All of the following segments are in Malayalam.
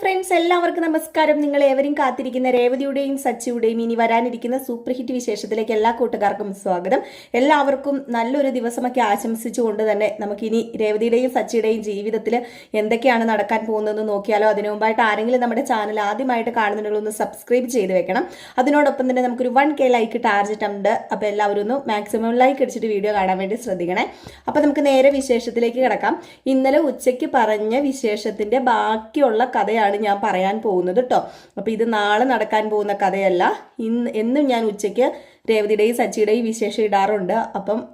ഫ്രണ്ട്സ് എല്ലാവർക്കും നമസ്കാരം. നിങ്ങൾ ഏവരും കാത്തിരിക്കുന്ന രേവതിയുടെയും സച്ചിയുടെയും ഇനി വരാനിരിക്കുന്ന സൂപ്പർ ഹിറ്റ് വിശേഷത്തിലേക്ക് എല്ലാ കൂട്ടുകാർക്കും സ്വാഗതം. എല്ലാവർക്കും നല്ലൊരു ദിവസമൊക്കെ ആശംസിച്ചുകൊണ്ട് തന്നെ നമുക്കിനി രേവതിയുടെയും സച്ചിയുടെയും ജീവിതത്തിൽ എന്തൊക്കെയാണ് നടക്കാൻ പോകുന്നതെന്ന് നോക്കിയാലോ. അതിനു മുമ്പായിട്ട് ആരെങ്കിലും നമ്മുടെ ചാനൽ ആദ്യമായിട്ട് കാണുന്നുണ്ടെങ്കിൽ ഒന്ന് സബ്സ്ക്രൈബ് ചെയ്ത് വെക്കണം. അതിനോടൊപ്പം തന്നെ നമുക്കൊരു വൺ കെ ലൈക്ക് ടാർജറ്റ് ഉണ്ട്. അപ്പോൾ എല്ലാവരും ഒന്ന് മാക്സിമം ലൈക്ക് അടിച്ചിട്ട് വീഡിയോ കാണാൻ വേണ്ടി ശ്രദ്ധിക്കണേ. അപ്പോൾ നമുക്ക് നേരെ വിശേഷത്തിലേക്ക് കിടക്കാം. ഇന്നലെ ഉച്ചയ്ക്ക് പറഞ്ഞ വിശേഷത്തിന്റെ ബാക്കിയുള്ള കഥയാണ് ഞാൻ പറയാൻ പോകുന്നത് കേട്ടോ അപ്പോൾ ഇത് നാളെ നടക്കാൻ പോകുന്ന കഥയല്ല. ഇന്ന് എന്നും ഞാൻ ഉച്ചയ്ക്ക് രേവതിയുടെയും സച്ചിയുടെയും വിശേഷം ഇടാറുണ്ട്. അപ്പം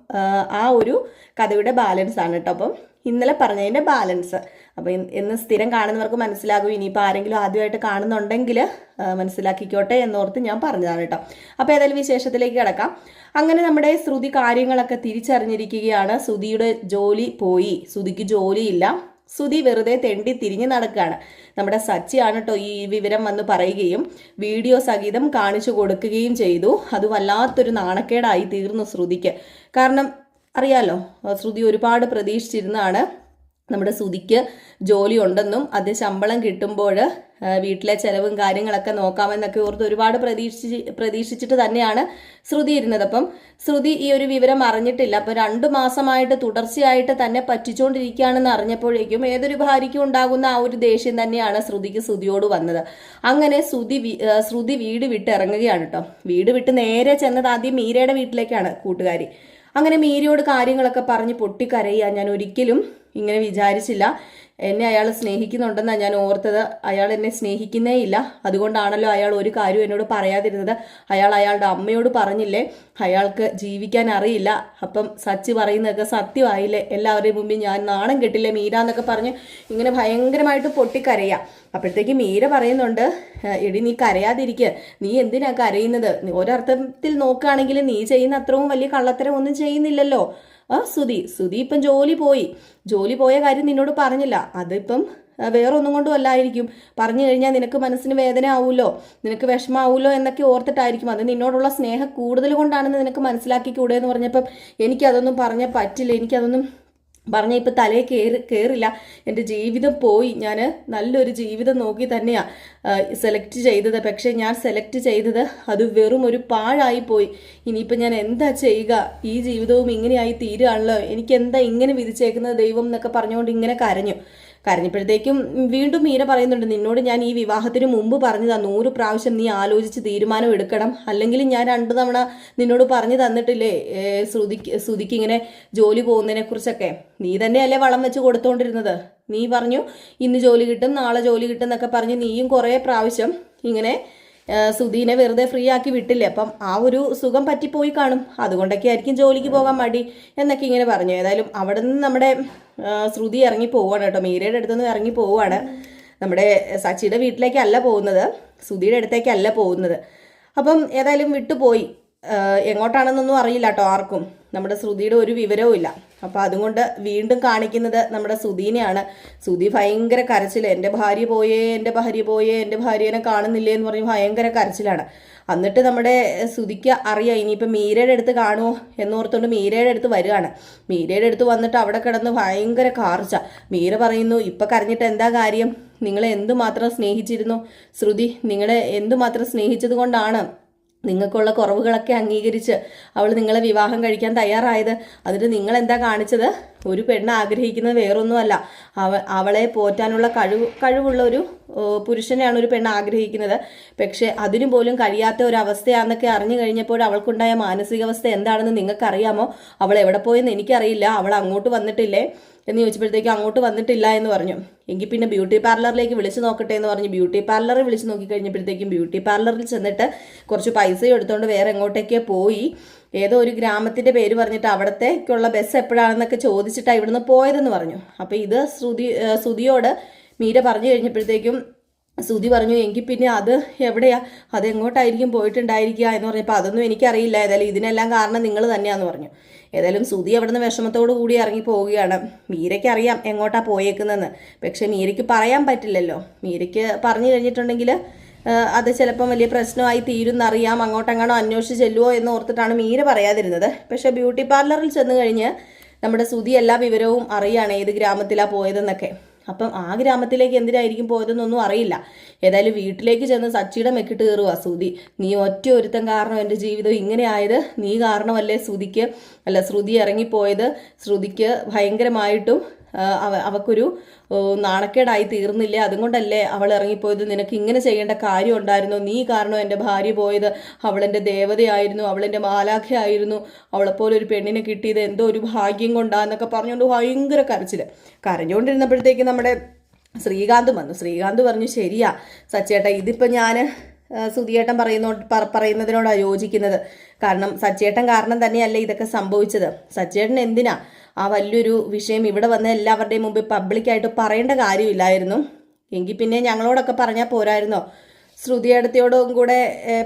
ആ, ഒരു കഥയുടെ ബാലൻസ് ആണ് കേട്ടോ അപ്പം ഇന്നലെ പറഞ്ഞതിന്റെ ബാലൻസ് അപ്പോൾ എന്ന് സ്ഥിരം കാണുന്നവർക്ക് മനസ്സിലാകും. ഇനിയിപ്പോൾ ആരെങ്കിലും ആദ്യമായിട്ട് കാണുന്നുണ്ടെങ്കിൽ മനസ്സിലാക്കിക്കോട്ടെ എന്നോർത്ത് ഞാൻ പറഞ്ഞതാണ് കേട്ടോ അപ്പോൾ ഏതായാലും വിശേഷത്തിലേക്ക് കിടക്കാം. അങ്ങനെ നമ്മുടെ ശ്രുതി കാര്യങ്ങളൊക്കെ തിരിച്ചറിഞ്ഞിരിക്കുകയാണ്. ശ്രുതിയുടെ ജോലി പോയി. ശ്രുതിക്ക് ജോലിയില്ല. സുധി വെറുതെ തെണ്ടി തിരിഞ്ഞു നടക്കുകയാണ് നമ്മുടെ സച്ചിയാണ് കേട്ടോ ഈ വിവരം വന്ന് പറയുകയും വീഡിയോ സഹിതം കാണിച്ചു കൊടുക്കുകയും ചെയ്തു. അത് വല്ലാത്തൊരു നാണക്കേടായി തീർന്നു ശ്രുതിക്ക്. കാരണം അറിയാലോ ശ്രുതി ഒരുപാട് പ്രതീക്ഷിച്ചിരുന്നതാണ്. നമ്മുടെ സുതിക്ക് ജോലി ഉണ്ടെന്നും അത് ശമ്പളം കിട്ടുമ്പോൾ വീട്ടിലെ ചെലവും കാര്യങ്ങളൊക്കെ നോക്കാമെന്നൊക്കെ ഓർത്ത് ഒരുപാട് പ്രതീക്ഷിച്ച് പ്രതീക്ഷിച്ചിട്ട് തന്നെയാണ് ശ്രുതി ഇരുന്നത്. അപ്പം ശ്രുതി ഈ ഒരു വിവരം അറിഞ്ഞിട്ടില്ല. അപ്പം രണ്ടു മാസമായിട്ട് തുടർച്ചയായിട്ട് തന്നെ പറ്റിച്ചുകൊണ്ടിരിക്കുകയാണെന്ന് അറിഞ്ഞപ്പോഴേക്കും ഏതൊരു ഭാര്യയ്ക്കും ഉണ്ടാകുന്ന ആ ഒരു ദേഷ്യം തന്നെയാണ് ശ്രുതിക്ക് ശ്രുതിയോട് വന്നത്. അങ്ങനെ ശ്രുതി ശ്രുതി വീട് വിട്ട് ഇറങ്ങുകയാണ് കേട്ടോ. വീട് വിട്ട് നേരെ ചെന്നത് ആദ്യം മീരയുടെ വീട്ടിലേക്കാണ് കൂട്ടുകാരി. അങ്ങനെ മീരയോട് കാര്യങ്ങളൊക്കെ പറഞ്ഞ് പൊട്ടിക്കരയുക ഞാൻ ഒരിക്കലും ഇങ്ങനെ വിചാരിച്ചില്ല. എന്നെ അയാൾ സ്നേഹിക്കുന്നുണ്ടെന്നാണ് ഞാൻ ഓർത്തത്. അയാൾ എന്നെ സ്നേഹിക്കുന്നേ ഇല്ല അതുകൊണ്ടാണല്ലോ അയാൾ ഒരു കാര്യം എന്നോട് പറയാതിരുന്നത്. അയാൾ അയാളുടെ അമ്മയോട് പറഞ്ഞില്ലേ അയാൾക്ക് ജീവിക്കാൻ അറിയില്ല. അപ്പം സച്ചി പറയുന്നതൊക്കെ സത്യമായില്ലേ? എല്ലാവരുടെയും മുമ്പിൽ ഞാൻ നാണം കെട്ടില്ലേ മീര എന്നൊക്കെ പറഞ്ഞ് ഇങ്ങനെ ഭയങ്കരമായിട്ട് പൊട്ടിക്കരയുക അപ്പോഴത്തേക്ക് മീര പറയുന്നുണ്ട് "ഏഹ്, എടി നീ കരയാതിരിക്കുക നീ എന്തിനാ കരയുന്നത്? ഒരർത്ഥത്തിൽ നോക്കുകയാണെങ്കിൽ നീ ചെയ്യുന്ന അത്രയും വലിയ കള്ളത്തരം ഒന്നും ചെയ്യുന്നില്ലല്ലോ. ആ സുധി സുധി ഇപ്പം ജോലി പോയി. ജോലി പോയ കാര്യം നിന്നോട് പറഞ്ഞില്ല. അതിപ്പം വേറൊന്നും കൊണ്ടും അല്ലായിരിക്കും പറഞ്ഞു കഴിഞ്ഞാൽ നിനക്ക് മനസ്സിന് വേദന ആവുമല്ലോ. നിനക്ക് വിഷമാവുമല്ലോ എന്നൊക്കെ ഓർത്തിട്ടായിരിക്കും. അത് നിന്നോടുള്ള സ്നേഹം കൂടുതൽ കൊണ്ടാണെന്ന് നിനക്ക് മനസ്സിലാക്കി കൂടെ എന്ന് പറഞ്ഞപ്പം എനിക്കതൊന്നും പറഞ്ഞാൽ പറ്റില്ല. എനിക്കതൊന്നും പറഞ്ഞ ഇപ്പം തലയിൽ കയറി കയറില്ല എന്റെ ജീവിതം പോയി. ഞാൻ നല്ലൊരു ജീവിതം നോക്കി തന്നെയാണ് സെലക്ട് ചെയ്തത്. പക്ഷേ ഞാൻ സെലക്ട് ചെയ്തത് അത് വെറും ഒരു പാഴായി പോയി. ഇനിയിപ്പോൾ ഞാൻ എന്താ ചെയ്യുക? ഈ ജീവിതവും ഇങ്ങനെയായി തീരുകയാണല്ലോ. എനിക്ക് എന്താ ഇങ്ങനെ വിധിച്ചേക്കുന്നത് ദൈവം എന്നൊക്കെ പറഞ്ഞുകൊണ്ട് ഇങ്ങനെ കരഞ്ഞു. കരഞ്ഞപ്പോഴത്തേക്കും വീണ്ടും മീര പറയുന്നുണ്ട് നിന്നോട് ഞാൻ ഈ വിവാഹത്തിന് മുമ്പ് പറഞ്ഞതാ. നൂറ് പ്രാവശ്യം നീ ആലോചിച്ച് തീരുമാനം എടുക്കണം. അല്ലെങ്കിൽ ഞാൻ രണ്ടു തവണ നിന്നോട് പറഞ്ഞു തന്നിട്ടില്ലേ? ശ്രുതിക്ക് ശ്രുതിക്ക് ഇങ്ങനെ ജോലി പോകുന്നതിനെ കുറിച്ചൊക്കെ നീ തന്നെയല്ലേ വളം വെച്ച് കൊടുത്തോണ്ടിരുന്നത്? നീ പറഞ്ഞു ഇന്ന് ജോലി കിട്ടും നാളെ ജോലി കിട്ടും എന്നൊക്കെ പറഞ്ഞ് നീയും കുറേ പ്രാവശ്യം ഇങ്ങനെ സുധീനെ വെറുതെ ഫ്രീ ആക്കി വിട്ടില്ലേ? അപ്പം ആ ഒരു സുഖം പറ്റിപ്പോയി കാണും. അതുകൊണ്ടൊക്കെ ആയിരിക്കും ജോലിക്ക് പോകാൻ മടി എന്നൊക്കെ ഇങ്ങനെ പറഞ്ഞു. ഏതായാലും അവിടെ നിന്ന് നമ്മുടെ ശ്രുതി ഇറങ്ങി പോവാണ് കേട്ടോ. മീരയുടെ അടുത്തുനിന്ന് ഇറങ്ങി പോവാണ്. നമ്മുടെ സച്ചിയുടെ വീട്ടിലേക്കല്ല പോകുന്നത്. സുധിയുടെ അടുത്തേക്കല്ല പോകുന്നത്. അപ്പം ഏതായാലും വിട്ടുപോയി. എങ്ങോട്ടാണെന്നൊന്നും അറിയില്ല കേട്ടോ ആർക്കും. നമ്മുടെ ശ്രുതിയുടെ ഒരു വിവരവും ഇല്ല. അപ്പോൾ അതുകൊണ്ട് വീണ്ടും കാണിക്കുന്നത് നമ്മുടെ സുധീനെയാണ്. സുധി ഭയങ്കര കരച്ചിൽ എന്റെ ഭാര്യ പോയേ എന്റെ ഭാര്യ പോയേ എന്റെ ഭാര്യനെ കാണുന്നില്ലേ? എന്ന് പറഞ്ഞ് ഭയങ്കര കരച്ചിലാണ്. എന്നിട്ട് നമ്മുടെ സുധിക്ക് അറിയാം ഇനിയിപ്പോൾ മീരയുടെ അടുത്ത് കാണുമോ എന്നോർത്തുകൊണ്ട് മീരയുടെ അടുത്ത് വരികയാണ്. മീരയുടെ അടുത്ത് വന്നിട്ട് അവിടെ കിടന്ന് ഭയങ്കര കാർച്ച. മീര പറയുന്നു ഇപ്പം കരഞ്ഞിട്ട് എന്താ കാര്യം? നിങ്ങളെ എന്തുമാത്രം സ്നേഹിച്ചിരുന്നു? ശ്രുതി നിങ്ങളെ എന്തുമാത്രം സ്നേഹിച്ചത് കൊണ്ടാണ്? നിങ്ങൾക്കുള്ള കുറവുകളൊക്കെ അംഗീകരിച്ച് അവൾ നിങ്ങളെ വിവാഹം കഴിക്കാൻ തയ്യാറായത്. അതിന് നിങ്ങൾ എന്താ കാണിച്ചത്? ഒരു പെണ്ണ് ആഗ്രഹിക്കുന്നത് വേറൊന്നുമല്ല. അവ അവളെ പോറ്റാനുള്ള കഴിവ് കഴിവുള്ള ഒരു പുരുഷനെയാണ് ഒരു പെണ്ണ് ആഗ്രഹിക്കുന്നത്. പക്ഷേ അതിനു പോലും കഴിയാത്ത ഒരു അവസ്ഥയാണെന്നൊക്കെ അറിഞ്ഞു കഴിഞ്ഞപ്പോൾ അവൾക്കുണ്ടായ മാനസികാവസ്ഥ എന്താണെന്ന് നിങ്ങൾക്കറിയാമോ? അവൾ എവിടെ പോയെന്ന് എനിക്കറിയില്ല. അവൾ അങ്ങോട്ട് വന്നിട്ടില്ലേ? എന്ന് ചോദിച്ചപ്പോഴത്തേക്ക് അങ്ങോട്ട് വന്നിട്ടില്ല എന്ന് പറഞ്ഞു. എങ്കിൽ പിന്നെ ബ്യൂട്ടി പാർലറിലേക്ക് വിളിച്ച് നോക്കട്ടെ എന്ന് പറഞ്ഞ്. ബ്യൂട്ടി പാർലറിൽ വിളിച്ച് നോക്കി കഴിഞ്ഞപ്പോഴത്തേക്കും ബ്യൂട്ടി പാർലറിൽ ചെന്നിട്ട് കുറച്ച് പൈസയും എടുത്തുകൊണ്ട് വേറെ എങ്ങോട്ടേക്കോ പോയി. ഏതോ ഒരു ഗ്രാമത്തിന്റെ പേര് പറഞ്ഞിട്ട് അവിടത്തേക്കുള്ള ബസ് എപ്പോഴാണെന്നൊക്കെ ചോദിച്ചിട്ടാണ് ഇവിടുന്ന് പോയതെന്ന് പറഞ്ഞു. അപ്പോൾ ഇത് ശ്രുതി ശ്രുതിയോട് മീര പറഞ്ഞു കഴിഞ്ഞപ്പോഴത്തേക്കും സുധി പറഞ്ഞു എങ്കിൽ പിന്നെ അത് എവിടെയാ? അത് എങ്ങോട്ടായിരിക്കും പോയിട്ടുണ്ടായിരിക്കുക? എന്ന് പറഞ്ഞപ്പോൾ അതൊന്നും എനിക്കറിയില്ല. ഏതായാലും ഇതിനെല്ലാം കാരണം നിങ്ങൾ തന്നെയാന്ന് പറഞ്ഞു. ഏതായാലും സുധി അവിടുന്ന് വിഷമത്തോടു കൂടി ഇറങ്ങി പോവുകയാണ്. മീരയ്ക്ക് അറിയാം എങ്ങോട്ടാ പോയേക്കുന്നതെന്ന്. പക്ഷേ മീരയ്ക്ക് പറയാൻ പറ്റില്ലല്ലോ. മീരയ്ക്ക് പറഞ്ഞു കഴിഞ്ഞിട്ടുണ്ടെങ്കിൽ അത് ചിലപ്പം വലിയ പ്രശ്നമായി തീരുന്നറിയാം. അങ്ങോട്ടെങ്ങാണോ അന്വേഷിച്ച് ചെല്ലുമോ എന്ന് ഓർത്തിട്ടാണ് മീര പറയാതിരുന്നത്. പക്ഷെ ബ്യൂട്ടി പാർലറിൽ ചെന്ന് കഴിഞ്ഞ് നമ്മുടെ സുധി എല്ലാ വിവരവും അറിയാണ് ഏത് ഗ്രാമത്തിലാണ് പോയതെന്നൊക്കെ. അപ്പം ആ ഗ്രാമത്തിലേക്ക് എന്തിനായിരിക്കും പോയതെന്നൊന്നും അറിയില്ല. ഏതായാലും വീട്ടിലേക്ക് ചെന്ന് സച്ചിയുടെ മെക്കിട്ട് കയറുക സുതി നീ ഒറ്റ ഒരുത്തൻ കാരണം എന്റെ ജീവിതം ഇങ്ങനെ ആയത്. നീ കാരണമല്ലേ ശ്രുതിക്ക് അല്ല ശ്രുതി ഇറങ്ങിപ്പോയത്. ശ്രുതിക്ക് ഭയങ്കരമായിട്ടും അവക്കൊരു നാണക്കേടായി തീർന്നില്ലേ? അതുകൊണ്ടല്ലേ അവൾ ഇറങ്ങിപ്പോയത്? നിനക്ക് ഇങ്ങനെ ചെയ്യേണ്ട കാര്യം ഉണ്ടായിരുന്നു? നീ കാരണം എന്റെ ഭാര്യ പോയത്? അവളെന്റെ ദേവതയായിരുന്നു. അവളെന്റെ മാലാഖയായിരുന്നു. അവളെപ്പോലെ ഒരു പെണ്ണിനെ കിട്ടിയത് എന്തോ ഒരു ഭാഗ്യം കൊണ്ടാന്നൊക്കെ പറഞ്ഞുകൊണ്ട് ഭയങ്കര കരച്ചിൽ കരഞ്ഞുകൊണ്ടിരുന്നപ്പോഴത്തേക്ക് നമ്മുടെ ശ്രീകാന്ത് വന്നു. ശ്രീകാന്ത് പറഞ്ഞു ശരിയാ സച്ചേട്ടാ ഇതിപ്പോൾ ഞാൻ സുധിയേട്ടൻ പറയുന്നോ പറ- പറയുന്നതിനോടാണ് യോജിക്കുന്നത്. കാരണം സച്ചേട്ടൻ കാരണം തന്നെയല്ലേ ഇതൊക്കെ സംഭവിച്ചത്. സച്ചേട്ടൻ എന്തിനാ ആ വലിയൊരു വിഷയം ഇവിടെ വന്ന് എല്ലാവരുടെയും മുമ്പിൽ പബ്ലിക്കായിട്ട് പറയേണ്ട കാര്യമില്ലായിരുന്നു. എങ്കിൽ പിന്നെ ഞങ്ങളോടൊക്കെ പറഞ്ഞാൽ പോരായിരുന്നോ? ശ്രുതിയടത്തിയോടും കൂടെ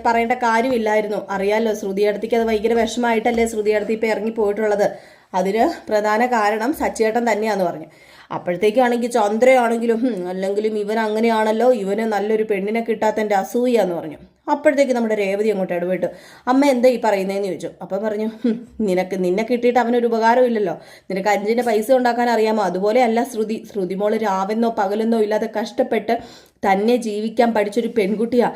പറയേണ്ട കാര്യമില്ലായിരുന്നു. അറിയാലോ ശ്രുതിയടത്തിക്ക് അത് ഭയങ്കര വിഷമമായിട്ടല്ലേ ശ്രുതിയടത്തി ഇപ്പം ഇറങ്ങി പോയിട്ടുള്ളത്. അതിന് പ്രധാന കാരണം സച്ചേട്ടൻ തന്നെയാന്ന് പറഞ്ഞു. അപ്പോഴത്തേക്കാണെങ്കിൽ ചന്ദ്രയാണെങ്കിലും "ഹും, അല്ലെങ്കിലും ഇവൻ അങ്ങനെയാണല്ലോ. ഇവന് നല്ലൊരു പെണ്ണിനെ കിട്ടാത്തതിന്റെ അസൂയാന്ന് പറഞ്ഞു. അപ്പോഴത്തേക്ക് നമ്മുടെ രേവതി അങ്ങോട്ട് ഇടപെട്ടു. അമ്മ എന്താ ഈ പറയുന്നതെന്ന് ചോദിച്ചു. അപ്പം പറഞ്ഞു നിനക്ക് നിന്നെ കിട്ടിയിട്ട് അവനൊരു ഉപകാരമില്ലല്ലോ നിനക്ക് അഞ്ചിന്റെ പൈസ ഉണ്ടാക്കാൻ അറിയാമോ? അതുപോലെയല്ല ശ്രുതി ശ്രുതി മോൾ രാവെന്നോ പകലെന്നോ ഇല്ലാതെ കഷ്ടപ്പെട്ട് തന്നെ ജീവിക്കാൻ പഠിച്ചൊരു പെൺകുട്ടിയാ.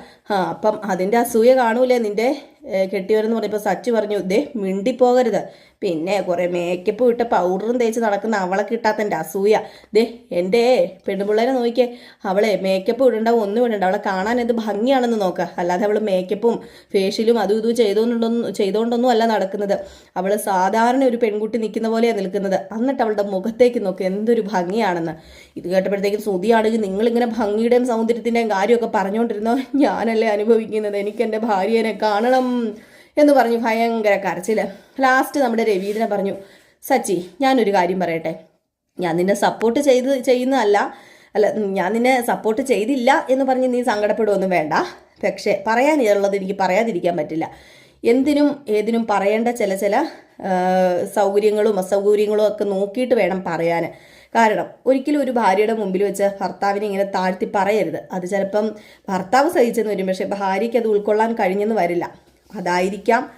അപ്പം അതിന്റെ അസൂയ കാണൂലേ നിന്റെ? ഏ, കെട്ടിയവരെന്ന് പറഞ്ഞപ്പോൾ സച്ചു പറഞ്ഞു ദേ മിണ്ടിപ്പോകരുത്. പിന്നെ കുറേ മേക്കപ്പ് ഇട്ട് പൗഡറും തേച്ച് നടക്കുന്ന അവളെ കിട്ടാത്തന്റെ അസൂയ. ദേ എന്റെ പെണ്ണുപിള്ളേരെ നോക്കിയേ അവളെ മേക്കപ്പ് ഇടണ്ട ഒന്നും ഇടണ്ട. അവളെ കാണാൻ എന്ത് ഭംഗിയാണെന്ന് നോക്കുക അല്ലാതെ അവൾ മേക്കപ്പും ഫേഷ്യലും അതും ഇതും ചെയ്തുകൊണ്ടൊന്നും ചെയ്തുകൊണ്ടൊന്നും അല്ല നടക്കുന്നത്. അവൾ സാധാരണ ഒരു പെൺകുട്ടി നിൽക്കുന്ന പോലെയാണ് നിൽക്കുന്നത്. എന്നിട്ട് അവളുടെ മുഖത്തേക്ക് നോക്കുക എന്തൊരു ഭംഗിയാണെന്ന്. ഇത് കേട്ടപ്പോഴത്തേക്കും ശ്രുതിയാണെങ്കിൽ നിങ്ങളിങ്ങനെ ഭംഗിയുടെയും സൗന്ദര്യത്തിന്റെയും കാര്യമൊക്കെ പറഞ്ഞുകൊണ്ടിരുന്നോ ഞാനല്ലേ അനുഭവിക്കുന്നത്. എനിക്ക് എന്റെ ഭാര്യനെ കാണണം. എന്ന് പറഞ്ഞു ഭയങ്കര കരച്ചിൽ. ലാസ്റ്റ് നമ്മുടെ രവീന്ദ്രൻ പറഞ്ഞു സച്ചി ഞാനൊരു കാര്യം പറയട്ടെ. ഞാൻ നിന്നെ സപ്പോർട്ട് ചെയ്ത് ചെയ്യുന്നതല്ല. അല്ല ഞാൻ നിന്നെ സപ്പോർട്ട് ചെയ്തില്ല എന്ന് പറഞ്ഞ് നീ സങ്കടപ്പെടുമൊന്നും വേണ്ട. പക്ഷേ പറയാൻ പറയാനുള്ളത് എനിക്ക് പറയാതിരിക്കാൻ പറ്റില്ല. എന്തിനും ഏതിനും പറയേണ്ട ചില ചില സൗകര്യങ്ങളും അസൗകര്യങ്ങളും ഒക്കെ നോക്കിയിട്ട് വേണം പറയാൻ കാരണം ഒരിക്കലും ഒരു ഭാര്യയുടെ മുമ്പിൽ വെച്ച് ഭർത്താവിനെ ഇങ്ങനെ താഴ്ത്തി പറയരുത്. അത് ചിലപ്പം ഭർത്താവ് സഹിച്ചെന്ന് വരും. പക്ഷേ ഭാര്യയ്ക്ക് അത് ഉൾക്കൊള്ളാൻ കഴിഞ്ഞെന്ന് വരില്ല. അതായിരിക്കാം.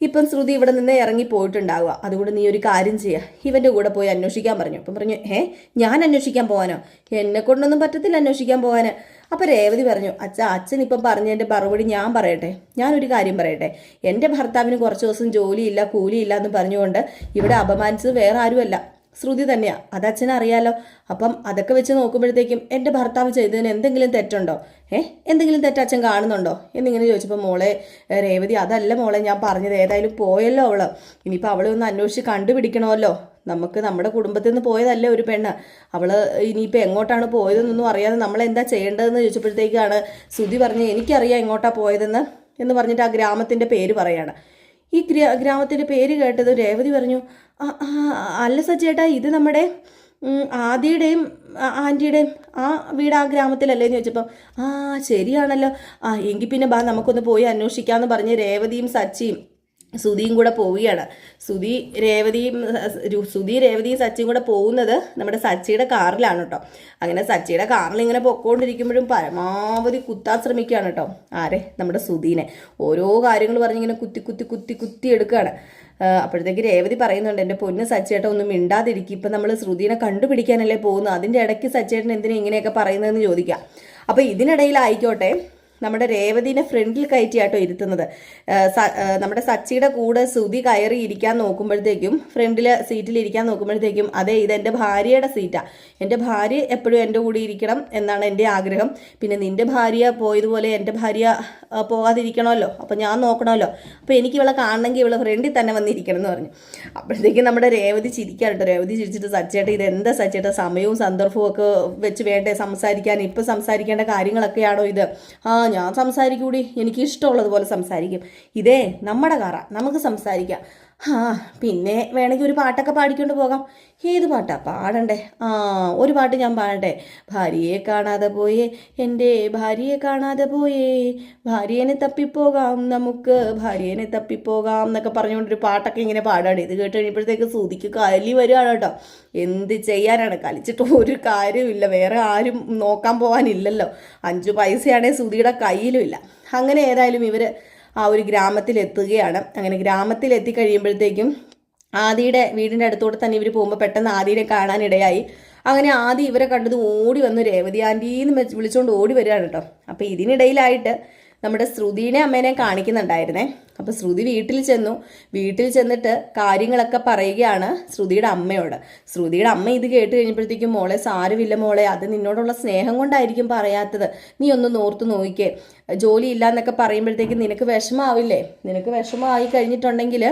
ഇപ്പം ശ്രുതി ഇവിടെ നിന്ന് ഇറങ്ങി പോയിട്ടുണ്ടാവുക. അതുകൊണ്ട് നീ ഒരു കാര്യം ചെയ്യുക ഇവന്റെ കൂടെ പോയി അന്വേഷിക്കാൻ പറഞ്ഞു. അപ്പം പറഞ്ഞു ഏ ഞാൻ അന്വേഷിക്കാൻ പോകാനോ എന്നെ കൊണ്ടൊന്നും പറ്റത്തില്ല അന്വേഷിക്കാൻ പോകാൻ അപ്പം രേവതി പറഞ്ഞു അച്ഛ അച്ഛൻ ഇപ്പം പറഞ്ഞതിന്റെ മറുപടി ഞാൻ പറയട്ടെ. ഞാനൊരു കാര്യം പറയട്ടെ. എന്റെ ഭർത്താവിന് കുറച്ച് ദിവസം ജോലിയില്ല കൂലിയില്ല എന്ന് പറഞ്ഞുകൊണ്ട് ഇവിടെ അപമാനിച്ചത് വേറെ ആരുമല്ല. ശ്രുതി തന്നെയാണ് അത് അച്ഛനെ അറിയാലോ. അപ്പം അതൊക്കെ വെച്ച് നോക്കുമ്പോഴത്തേക്കും എന്റെ ഭർത്താവ് ചെയ്തതിന് എന്തെങ്കിലും തെറ്റുണ്ടോ? ഏ? എന്തെങ്കിലും തെറ്റ് അച്ഛൻ കാണുന്നുണ്ടോ? എന്നിങ്ങനെ ചോദിച്ചപ്പോൾ മോളെ രേവതി അതല്ല മോളെ ഞാൻ പറഞ്ഞത് ഏതായാലും പോയല്ലോ അവൾ. ഇനിയിപ്പോൾ അവളെ ഒന്ന് അന്വേഷിച്ച് കണ്ടുപിടിക്കണമല്ലോ. നമുക്ക് നമ്മുടെ കുടുംബത്തിൽ നിന്ന് പോയതല്ലേ ഒരു പെണ്ണ്. അവൾ ഇനിയിപ്പോൾ എങ്ങോട്ടാണ് പോയതെന്നൊന്നും അറിയാതെ നമ്മൾ എന്താ ചെയ്യേണ്ടതെന്ന് ചോദിച്ചപ്പോഴത്തേക്കാണ് ശ്രുതി പറഞ്ഞ് എനിക്കറിയാം എങ്ങോട്ടാണ് പോയതെന്ന് എന്ന് പറഞ്ഞിട്ട് ആ ഗ്രാമത്തിന്റെ പേര് പറയാണ്. ഈ ഗ്രാ ഗ്രാമത്തിന്റെ പേര് കേട്ടത് രേവതി പറഞ്ഞു "ആ, ആ, അല്ല സച്ചേട്ടാ ഇത് നമ്മുടെ ആദിയുടെയും ആന്റിയുടെയും ആ വീട് ആ ഗ്രാമത്തിലല്ലേ? എന്ന് ചോദിച്ചപ്പം ആ ശരിയാണല്ലോ. ആ എങ്കിൽ പിന്നെ ബാ നമുക്കൊന്ന് പോയി അന്വേഷിക്കാമെന്ന് പറഞ്ഞ് രേവതിയും സച്ചിയും സുധിയും കൂടെ പോവുകയാണ്. സുധി രേവതിയും സുധി രേവതിയും സച്ചിയും കൂടെ പോകുന്നത് നമ്മുടെ സച്ചിയുടെ കാറിലാണ് കേട്ടോ അങ്ങനെ സച്ചിയുടെ കാറിൽ ഇങ്ങനെ പൊക്കോണ്ടിരിക്കുമ്പോഴും പരമാവധി കുത്താൻ ശ്രമിക്കുകയാണ് കേട്ടോ ആരെ? നമ്മുടെ സുധീനെ. ഓരോ കാര്യങ്ങൾ പറഞ്ഞിങ്ങനെ കുത്തി കുത്തി കുത്തി കുത്തി എടുക്കുകയാണ്. അപ്പോഴത്തേക്ക് രേവതി പറയുന്നുണ്ട് എന്റെ പൊന്ന് സച്ചേട്ട ഒന്നും മിണ്ടാതിരിക്കും. ഇപ്പം നമ്മൾ ശ്രുതിനെ കണ്ടുപിടിക്കാനല്ലേ പോകുന്നത്? അതിന്റെ ഇടയ്ക്ക് സച്ചേട്ടൻ എന്തിനാ ഇങ്ങനെയൊക്കെ പറയുന്നതെന്ന് ചോദിക്കാം. അപ്പോൾ ഇതിനിടയിലായിക്കോട്ടെ നമ്മുടെ രേവതിനെ ഫ്രണ്ടിൽ കയറ്റിയാട്ടോ ഇരുത്തുന്നത്. നമ്മുടെ സച്ചിയുടെ കൂടെ സുതി കയറി ഇരിക്കാൻ നോക്കുമ്പോഴത്തേക്കും ഫ്രണ്ടിൽ സീറ്റിൽ ഇരിക്കാൻ നോക്കുമ്പോഴത്തേക്കും അതെ ഇത് എന്റെ ഭാര്യയുടെ സീറ്റാണ് എന്റെ ഭാര്യ എപ്പോഴും എന്റെ കൂടെ ഇരിക്കണം എന്നാണ് എന്റെ ആഗ്രഹം. പിന്നെ നിന്റെ ഭാര്യ പോയതുപോലെ എന്റെ ഭാര്യ പോകാതിരിക്കണമല്ലോ. അപ്പോൾ ഞാൻ നോക്കണമല്ലോ. അപ്പോൾ എനിക്ക് ഇവളെ കാണണമെങ്കിൽ ഇവളെ ഫ്രണ്ടിൽ തന്നെ വന്നിരിക്കണം എന്ന് പറഞ്ഞു. അപ്പോഴത്തേക്കും നമ്മുടെ രേവതി ചിരിക്കാൻ രേവതി ചിരിച്ചിട്ട് സച്ചേട്ട ഇത് എന്താ സച്ചേട്ട? സമയവും സന്ദർഭവും ഒക്കെ വെച്ച് വേണ്ടേ? സംസാരിക്കാൻ ഇപ്പം സംസാരിക്കേണ്ട കാര്യങ്ങളൊക്കെയാണോ ഇത്? ആ ഞാൻ സംസാരിക്കൂടി? എനിക്ക് ഇഷ്ടമുള്ളതുപോലെ സംസാരിക്കും. ഇതേ നമ്മുടെ കാറ. നമുക്ക് സംസാരിക്കാം. ആ പിന്നെ വേണമെങ്കിൽ ഒരു പാട്ടൊക്കെ പാടിക്കൊണ്ട് പോകാം. ഏത് പാട്ടാ? പാടണ്ടേ. ആ ഒരു പാട്ട് ഞാൻ പാടട്ടെ. ഭാര്യയെ കാണാതെ പോയേ എന്റെ ഭാര്യയെ കാണാതെ പോയേ. ഭാര്യേനെ തപ്പിപ്പോകാം നമുക്ക് ഭാര്യേനെ തപ്പിപ്പോകാം എന്നൊക്കെ പറഞ്ഞുകൊണ്ടൊരു പാട്ടൊക്കെ ഇങ്ങനെ പാടാണ്. ഇത് കേട്ട് കഴിയുമ്പോഴത്തേക്ക് സുതിക്ക് കലി വരികയാണ് കേട്ടോ. എന്ത് ചെയ്യാനാണ്? കളിച്ചിട്ട് ഒരു കാര്യമില്ല വേറെ ആരും നോക്കാൻ പോകാനില്ലല്ലോ അഞ്ചു പൈസയാണെങ്കിൽ സുതിയുടെ കയ്യിലും ഇല്ല. അങ്ങനെ ഏതായാലും ഇവർ ആ ഒരു ഗ്രാമത്തിൽ എത്തുകയാണ് അങ്ങനെ ഗ്രാമത്തിൽ എത്തിക്കഴിയുമ്പോഴത്തേക്കും ആദിയുടെ വീടിന്റെ അടുത്തോടെ തന്നെ ഇവർ പോകുമ്പോൾ പെട്ടെന്ന് ആദിയെ കാണാനിടയായി. അങ്ങനെ ആദ്യം ഇവരെ കണ്ടത് ഓടി വന്നു. രേവതി ആന്റീന്ന് വിളിച്ചുകൊണ്ട് ഓടി വരികയാണ് കേട്ടോ. അപ്പോൾ ഇതിനിടയിലായിട്ട് നമ്മുടെ ശ്രുതിനെ അമ്മേനെ കാണിക്കുന്നുണ്ടായിരുന്നേ. അപ്പോൾ ശ്രുതി വീട്ടിൽ ചെന്നു. വീട്ടിൽ ചെന്നിട്ട് കാര്യങ്ങളൊക്കെ പറയുകയാണ് ശ്രുതിയുടെ അമ്മയോട്. ശ്രുതിയുടെ അമ്മ ഇത് കേട്ട് കഴിഞ്ഞപ്പോഴത്തേക്കും മോളെ സാരമില്ല മോളെ അത് നിന്നോടുള്ള സ്നേഹം കൊണ്ടായിരിക്കും പറയാത്തത്. നീ ഒന്ന് നോർത്ത് നോക്കിക്കേ. ജോലി ഇല്ല എന്നൊക്കെ പറയുമ്പോഴത്തേക്കും നിനക്ക് വിഷമാവില്ലേ നിനക്ക് വിഷമമായി കഴിഞ്ഞിട്ടുണ്ടെങ്കിൽ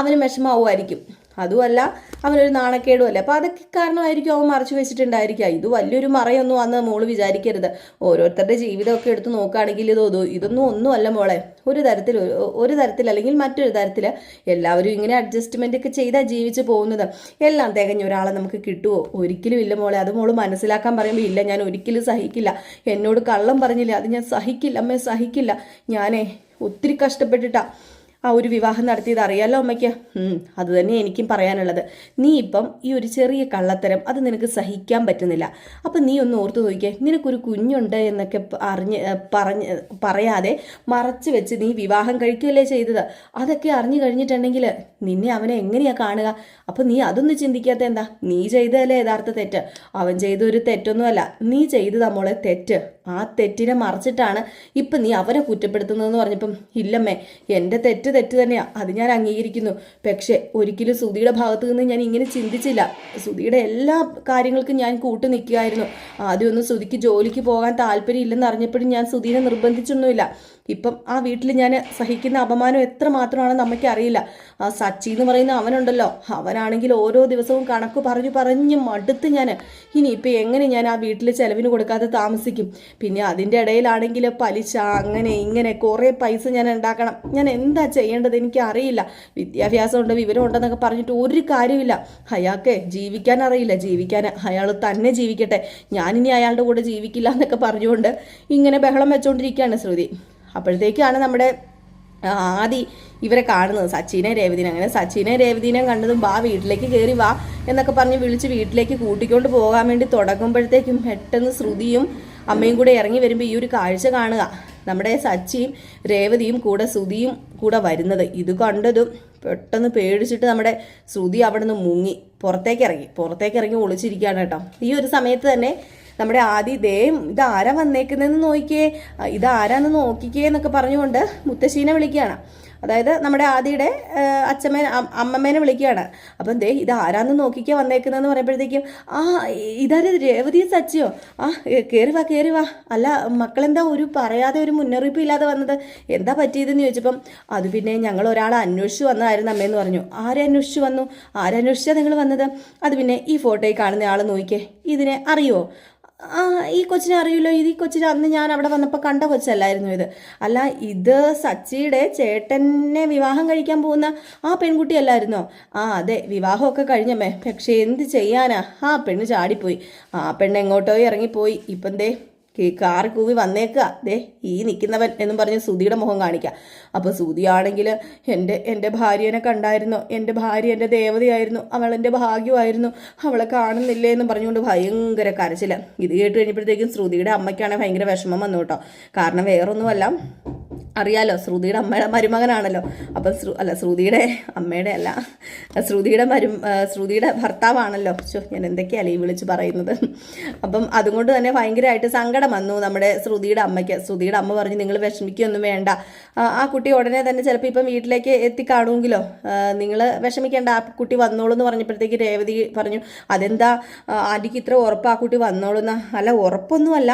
അവന് വിഷമാവുമായിരിക്കും അതുമല്ല അവനൊരു നാണക്കേടും അല്ല അപ്പോൾ അതൊക്കെ കാരണമായിരിക്കും അവൻ മറച്ചു വെച്ചിട്ടുണ്ടായിരിക്കുക. ഇത് വലിയൊരു മറയൊന്നും അന്ന് മോൾ വിചാരിക്കരുത്. ഓരോരുത്തരുടെ ജീവിതമൊക്കെ എടുത്ത് നോക്കുകയാണെങ്കിൽ ഇത് ഇതൊന്നും ഒന്നുമല്ല മോളെ. ഒരു തരത്തിൽ ഒരു- തരത്തിൽ അല്ലെങ്കിൽ മറ്റൊരു തരത്തിൽ എല്ലാവരും ഇങ്ങനെ അഡ്ജസ്റ്റ്മെന്റ് ഒക്കെ ചെയ്താൽ ജീവിച്ച് പോകുന്നത്. എല്ലാം തികഞ്ഞ ഒരാളെ നമുക്ക് കിട്ടുമോ ഒരിക്കലും ഇല്ല മോളെ. അത് മോൾ മനസ്സിലാക്കാൻ പറയുമ്പോൾ ഇല്ല ഞാൻ ഒരിക്കലും സഹിക്കില്ല. എന്നോട് കള്ളം പറഞ്ഞില്ല? അത് ഞാൻ സഹിക്കില്ല അമ്മേ സഹിക്കില്ല. ഞാനേ ഒത്തിരി കഷ്ടപ്പെട്ടിട്ടാ. ആ ഒരു വിവാഹം നടത്തിയത് അറിയാലോ അമ്മയ്ക്ക്? അത് തന്നെ എനിക്കും പറയാനുള്ളത്. നീ ഇപ്പം ഈ ഒരു ചെറിയ കള്ളത്തരം അത് നിനക്ക് സഹിക്കാൻ പറ്റുന്നില്ല. അപ്പം നീ ഒന്ന് ഓർത്ത് നോക്കിയേ നിനക്കൊരു കുഞ്ഞുണ്ട് എന്നൊക്കെ അറിഞ്ഞ് പറഞ്ഞ് പറയാതെ മറച്ചു വെച്ച് നീ വിവാഹം കഴിക്കുകയല്ലേ ചെയ്തത്. അതൊക്കെ അറിഞ്ഞു കഴിഞ്ഞിട്ടുണ്ടെങ്കിൽ നിന്നെ അവനെ എങ്ങനെയാണ് കാണുക? അപ്പം നീ അതൊന്നും ചിന്തിക്കാത്ത എന്താ? നീ ചെയ്തതല്ലേ യഥാർത്ഥ തെറ്റ്. അവൻ ചെയ്തൊരു തെറ്റൊന്നുമല്ല. നീ ചെയ്തതാ മോളെ തെറ്റ്. ആ തെറ്റിനെ മറിച്ചിട്ടാണ് ഇപ്പം നീ അവരെ കുറ്റപ്പെടുത്തുന്നതെന്ന് പറഞ്ഞപ്പം ഇല്ലമ്മേ എന്റെ തെറ്റ് തെറ്റ് തന്നെയാണ് അത് ഞാൻ അംഗീകരിക്കുന്നു. പക്ഷേ ഒരിക്കലും സുധിയുടെ ഭാഗത്ത് നിന്ന് ഞാൻ ഇങ്ങനെ ചിന്തിച്ചില്ല. സുധിയുടെ എല്ലാ കാര്യങ്ങൾക്കും ഞാൻ കൂട്ടു നിൽക്കുകയായിരുന്നു. ആദ്യമൊന്നും സുധിക്ക് ജോലിക്ക് പോകാൻ താല്പര്യമില്ലെന്ന് അറിഞ്ഞപ്പോഴും ഞാൻ സുധീനെ നിർബന്ധിച്ചൊന്നുമില്ല. ഇപ്പം ആ വീട്ടിൽ ഞാൻ സഹിക്കുന്ന അപമാനം എത്ര മാത്രമാണെന്ന് അമ്മയ്ക്ക് അറിയില്ല. ആ സച്ചി എന്ന് പറയുന്ന അവനുണ്ടല്ലോ അവനാണെങ്കിൽ ഓരോ ദിവസവും കണക്ക് പറഞ്ഞു പറഞ്ഞ് മടുത്ത് ഞാൻ. ഇനിയിപ്പോൾ എങ്ങനെ ഞാൻ ആ വീട്ടിൽ ചിലവിന് കൊടുക്കാതെ താമസിക്കും? പിന്നെ അതിന്റെ ഇടയിലാണെങ്കിൽ പലിശ അങ്ങനെ ഇങ്ങനെ കുറേ പൈസ ഞാൻ ഉണ്ടാക്കണം. ഞാൻ എന്താ ചെയ്യേണ്ടത് എനിക്ക് അറിയില്ല വിവരം ഉണ്ടെന്നൊക്കെ പറഞ്ഞിട്ട് ഒരു കാര്യമില്ല അയാൾക്ക് ജീവിക്കാൻ അറിയില്ല. ജീവിക്കാൻ അയാൾ തന്നെ ജീവിക്കട്ടെ. ഞാനിനി അയാളുടെ കൂടെ ജീവിക്കില്ല എന്നൊക്കെ പറഞ്ഞുകൊണ്ട് ഇങ്ങനെ ബഹളം വെച്ചുകൊണ്ടിരിക്കുകയാണ് ശ്രുതി. അപ്പോഴത്തേക്കാണ് നമ്മുടെ ആദി ഇവരെ കാണുന്നത്. സച്ചിനെ രേവതിനെ. അങ്ങനെ സച്ചിനെ രേവതിനെ കണ്ടതും വാ വീട്ടിലേക്ക് കയറി വാ എന്നൊക്കെ പറഞ്ഞ് വിളിച്ച് വീട്ടിലേക്ക് കൂട്ടിക്കൊണ്ട് പോകാൻ വേണ്ടി തുടങ്ങുമ്പോഴത്തേക്കും പെട്ടെന്ന് ശ്രുതിയും അമ്മയും കൂടെ ഇറങ്ങി വരുമ്പോൾ ഈ ഒരു കാഴ്ച കാണുക. നമ്മുടെ സച്ചിയും രേവതിയും കൂടെ ശ്രുതിയും കൂടെ വരുന്നത്. ഇത് കണ്ടതും പെട്ടെന്ന് പേടിച്ചിട്ട് നമ്മുടെ ശ്രുതി അവിടെ നിന്ന് മുങ്ങി. പുറത്തേക്ക് ഇറങ്ങി. പുറത്തേക്ക് ഇറങ്ങി ഒളിച്ചിരിക്കുകയാണ് കേട്ടോ. ഈ ഒരു സമയത്ത് തന്നെ നമ്മുടെ ആദി ദേ ഇതാരാ വന്നേക്കുന്നതെന്ന് നോക്കിയേ. ഇതാരാന്ന് നോക്കിക്കേ എന്നൊക്കെ പറഞ്ഞുകൊണ്ട് മുത്തശ്ശീനെ വിളിക്കുകയാണ്. അതായത് നമ്മുടെ ആദിയുടെ അച്ഛമ്മേനെ അമ്മമ്മേനെ വിളിക്കുകയാണ്. അപ്പം ദേ ഇത് ആരാന്ന് നോക്കിക്കാ വന്നേക്കുന്നതെന്ന് പറയുമ്പോഴത്തേക്കും ആ ഇതാര് രേവതി സച്ചിയോ? ആ കയറി വാ കേറി വാ. അല്ല മക്കളെന്താ ഒരു പറയാതെ ഒരു മുന്നറിയിപ്പ് ഇല്ലാതെ വന്നത്? എന്താ പറ്റിയതെന്ന് ചോദിച്ചപ്പം അത് പിന്നെ ഞങ്ങൾ ഒരാളെ അന്വേഷിച്ച് വന്നതായിരുന്നു അമ്മയെന്ന് പറഞ്ഞു. ആരെ അന്വേഷിച്ച് വന്നു? ആരന്വേഷിച്ചാണ് നിങ്ങൾ വന്നത്? അത് പിന്നെ ഈ ഫോട്ടോയിൽ കാണുന്ന ആൾ നോക്കിക്കേ. ഇതിനെ അറിയുമോ ഈ കൊച്ചിനെ അറിയില്ലോ. ഇത് ഈ കൊച്ചിനെ അന്ന് ഞാൻ അവിടെ വന്നപ്പോൾ കണ്ട കൊച്ചല്ലായിരുന്നു ഇത്. അല്ല ഇത് സച്ചിയുടെ ചേട്ടനെ വിവാഹം കഴിക്കാൻ പോകുന്ന ആ പെൺകുട്ടിയല്ലായിരുന്നോ? ആ അതെ വിവാഹമൊക്കെ കഴിഞ്ഞമ്മേ പക്ഷേ എന്ത് ചെയ്യാനാ? ആ പെണ്ണ് ചാടിപ്പോയി. ആ പെണ്ണ് എങ്ങോട്ടോ ഇറങ്ങിപ്പോയി. ഇപ്പം കേ- കാറ് കൂവി വന്നേക്കുക. ദേ ഈ നിൽക്കുന്നവൻ എന്നും പറഞ്ഞ് സുധിയുടെ മുഖം കാണിക്കുക അപ്പോൾ സുധിയാണെങ്കിൽ എന്റെ എന്റെ ഭാര്യനെ കണ്ടായിരുന്നു. എന്റെ ഭാര്യ എന്റെ ദേവതയായിരുന്നു. അവൾ എന്റെ ഭാഗ്യമായിരുന്നു. അവളെ കാണുന്നില്ലേ എന്ന് പറഞ്ഞുകൊണ്ട് ഭയങ്കര കരച്ചില്ല ഇത് കേട്ട് കഴിഞ്ഞപ്പോഴത്തേക്കും ശ്രുതിയുടെ അമ്മയ്ക്കാണെങ്കിൽ ഭയങ്കര വിഷമം വന്നു കേട്ടോ. കാരണം വേറൊന്നുമല്ല അറിയാലോ ശ്രുതിയുടെ അമ്മയുടെ മരുമകനാണല്ലോ. അപ്പം ശ്രു അല്ല ശ്രുതിയുടെ അമ്മയുടെ അല്ല ശ്രുതിയുടെ മരു ശ്രുതിയുടെ ഭർത്താവാണല്ലോ. ചോ ഞാൻ എന്തൊക്കെയല്ല ഈ വിളിച്ച് പറയുന്നത്. അപ്പം അതുകൊണ്ട് തന്നെ ഭയങ്കരമായിട്ട് സങ്കടം വന്നു നമ്മുടെ ശ്രുതിയുടെ അമ്മയ്ക്ക്. ശ്രുതിയുടെ അമ്മ പറഞ്ഞു നിങ്ങൾ വിഷമിക്കൊന്നും വേണ്ട. ആ, കുട്ടി ഉടനെ തന്നെ ചിലപ്പോൾ ഇപ്പം വീട്ടിലേക്ക് എത്തിക്കാണുമെങ്കിലോ? നിങ്ങൾ വിഷമിക്കേണ്ട ആ കുട്ടി വന്നോളൂ എന്ന് പറഞ്ഞപ്പോഴത്തേക്ക് രേവതി പറഞ്ഞു അതെന്താ ആന്റിക്ക് ഇത്ര ഉറപ്പ് ആ കുട്ടി വന്നോളുന്ന? അല്ല ഉറപ്പൊന്നുമല്ല.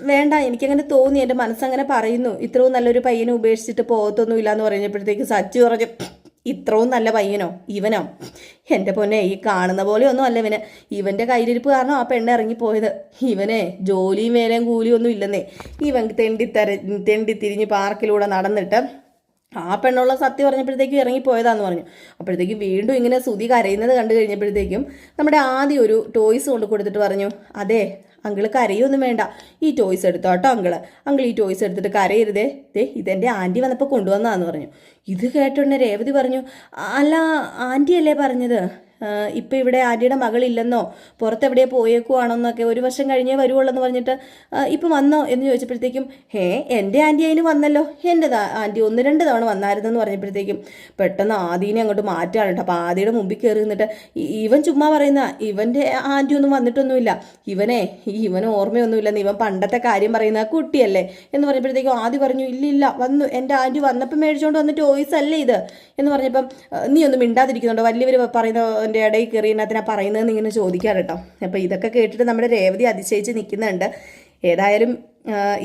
വേണ്ട എനിക്കങ്ങനെ തോന്നി എന്റെ മനസ്സങ്ങനെ പറയുന്നു. ഇത്രയും നല്ലൊരു പയ്യനെ ഉപേക്ഷിച്ചിട്ട് പോകത്തൊന്നുമില്ല എന്ന് പറഞ്ഞപ്പോഴത്തേക്ക് സച്ചു പറഞ്ഞു ഇത്രയും നല്ല പയ്യനോ ഇവനോ? എന്റെ പൊന്നെ ഈ കാണുന്ന പോലെ ഒന്നും അല്ല ഇവന്. ഇവന്റെ കയ്യിലിരിപ്പ് കാരണം ആ പെണ്ണ് ഇറങ്ങിപ്പോയത്. ഇവനെ ജോലിയും വേലയും കൂലിയും ഒന്നും ഇല്ലെന്നേ. ഇവൻ തെണ്ടി തര തെണ്ടി തിരിഞ്ഞ് പാർക്കിലൂടെ നടന്നിട്ട് ആ പെണ്ണുള്ള സത്യം പറഞ്ഞപ്പോഴത്തേക്കും ഇറങ്ങിപ്പോയതാന്ന് പറഞ്ഞു. അപ്പോഴത്തേക്കും വീണ്ടും ഇങ്ങനെ സുതി കരയുന്നത് കണ്ടു കഴിഞ്ഞപ്പോഴത്തേക്കും നമ്മുടെ ആദ്യം ഒരു ടോയ്സ് കൊണ്ട് കൊടുത്തിട്ട് പറഞ്ഞു അതെ അങ്കിൾ കരയൊന്നും വേണ്ട. ഈ ടോയ്സ് എടുത്തോ കേട്ടോ അങ്കിൾ അങ്കിൾ ഈ ടോയ്സ് എടുത്തിട്ട് കരയരുതേ. ദേ ഇതെന്റെ ആന്റി വന്നപ്പോൾ കൊണ്ടുവന്നതാന്ന് പറഞ്ഞു. ഇത് കേട്ടോടനെ രേവതി പറഞ്ഞു അല്ല ആന്റി അല്ലേ പറഞ്ഞത്? ഇപ്പം ഇവിടെ ആര്യയുടെ മകളില്ലെന്നോ പുറത്തെവിടെ പോയേക്കുവാണെന്നൊക്കെ ഒരു വർഷം കഴിഞ്ഞേ വരുവുള്ളൂ എന്ന് പറഞ്ഞിട്ട് ഇപ്പം വന്നോ എന്ന് ചോദിച്ചപ്പോഴത്തേക്കും ഹേ എന്റെ ആന്റി അതിന് വന്നല്ലോ. എന്റെ ആന്റി ഒന്ന് രണ്ട് തവണ വന്നായിരുന്നെന്ന് പറഞ്ഞപ്പോഴത്തേക്കും പെട്ടെന്ന് ആദീനെ അങ്ങോട്ട് മാറ്റാണ് കേട്ടോ. അപ്പോൾ ആദിയുടെ മുമ്പിൽ കയറി നിന്നിട്ട് ഇവൻ ചുമ്മാ പറയുന്ന ഇവന്റെ ആന്റി ഒന്നും വന്നിട്ടൊന്നുമില്ല. ഇവനെ ഇവന് ഓർമ്മയൊന്നുമില്ലെന്ന് ഇവൻ പണ്ടത്തെ കാര്യം പറയുന്ന കുട്ടിയല്ലേ എന്ന് പറഞ്ഞപ്പോഴത്തേക്കും ആദ്യം പറഞ്ഞു ഇല്ല ഇല്ല വന്നു എന്റെ ആന്റി വന്നപ്പോൾ മേടിച്ചുകൊണ്ട് വന്നിട്ട് ടോയ്സ് അല്ലേ ഇത്? എന്ന് പറഞ്ഞപ്പം നീ ഒന്നും മിണ്ടാതിരിക്കുന്നുണ്ടോ? വലിയവർ പറയുന്നതിന്റെ ഇടയിൽ കയറി അതിനാ പറയുന്നതെന്ന് ഇങ്ങനെ ചോദിക്കാറ് കേട്ടോ. അപ്പോൾ ഇതൊക്കെ കേട്ടിട്ട് നമ്മുടെ രേവതി അതിശയിച്ച് നിൽക്കുന്നുണ്ട്. ഏതായാലും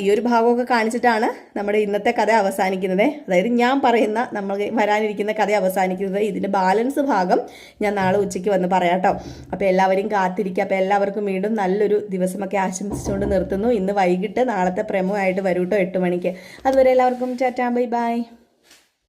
ഈ ഒരു ഭാഗമൊക്കെ കാണിച്ചിട്ടാണ് നമ്മുടെ ഇന്നത്തെ കഥ അവസാനിക്കുന്നത്. അതായത് ഞാൻ പറയുന്ന നമ്മൾ വരാനിരിക്കുന്ന കഥ അവസാനിക്കുന്നത് ഇതിന്റെ ബാലൻസ് ഭാഗം ഞാൻ നാളെ ഉച്ചയ്ക്ക് വന്ന് പറയാം കേട്ടോ. അപ്പോൾ എല്ലാവരും കാത്തിരിക്കുക. അപ്പോൾ എല്ലാവർക്കും വീണ്ടും നല്ലൊരു ദിവസമൊക്കെ ആശംസിച്ചുകൊണ്ട് നിർത്തുന്നു. ഇന്ന് വൈകിട്ട് നാളത്തെ പ്രമോ ആയിട്ട് വരൂ കേട്ടോ എട്ട് മണിക്ക്. അതുവരെ എല്ലാവർക്കും ചാറ്റാ ബൈ ബൈ.